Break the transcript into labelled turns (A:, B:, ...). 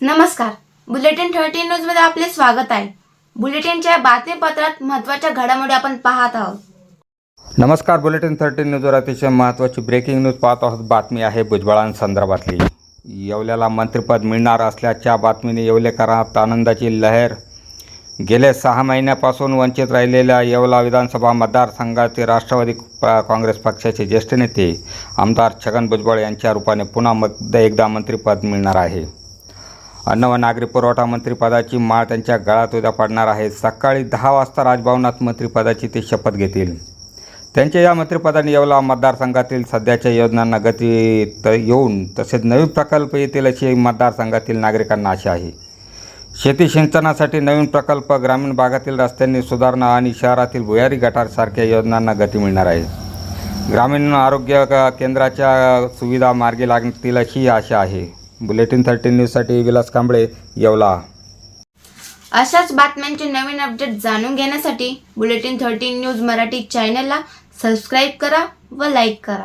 A: नमस्कार. Bulletin thirteen न्यूजमध्ये आपले स्वागत आहे. बुलेटिनच्या बातमीपत्रात महत्त्वाच्या घडामोडी आपण पाहत आहोत.
B: नमस्कार बुलेटिन थर्टीन न्यूजवर अतिशय महत्त्वाची ब्रेकिंग न्यूज पाहत आहोत. बातमी आहे भुजबळांसंदर्भातली येवल्याला मंत्रिपद मिळणार असल्याच्या बातमीने येवलेकरात आनंदाची लहर. गेले सहा महिन्यापासून वंचित राहिलेल्या येवला विधानसभा मतदारसंघाचे राष्ट्रवादी काँग्रेस पक्षाचे ज्येष्ठ नेते आमदार छगन भुजबळ यांच्या रूपाने पुन्हा मग एकदा मंत्रिपद मिळणार आहे. अन्न व नागरी पुरवठा मंत्रीपदाची माळ त्यांच्या गळात उद्या पडणार आहे. सकाळी दहा वाजता राजभवनात मंत्रिपदाची ते शपथ घेतील. त्यांच्या या मंत्रिपदाने येवला मतदारसंघातील सध्याच्या योजनांना गती त येऊन तसेच नवीन प्रकल्प येतील अशी मतदारसंघातील नागरिकांना आशा आहे. शेती सिंचनासाठी नवीन प्रकल्प ग्रामीण भागातील रस्त्यांनी सुधारणा आणि शहरातील भुयारी गटारसारख्या योजनांना गती मिळणार आहे. ग्रामीण आरोग्य केंद्राच्या सुविधा मार्गी लागतील अशी आशा आहे. बुलेटिन थर्टीन न्यूजसाठी विलास कांबळे येवला.
A: अशाच बातम्यांचे नवीन अपडेट जाणून घेण्यासाठी बुलेटिन थर्टीन न्यूज मराठी चॅनलला सबस्क्राईब करा व लाईक करा.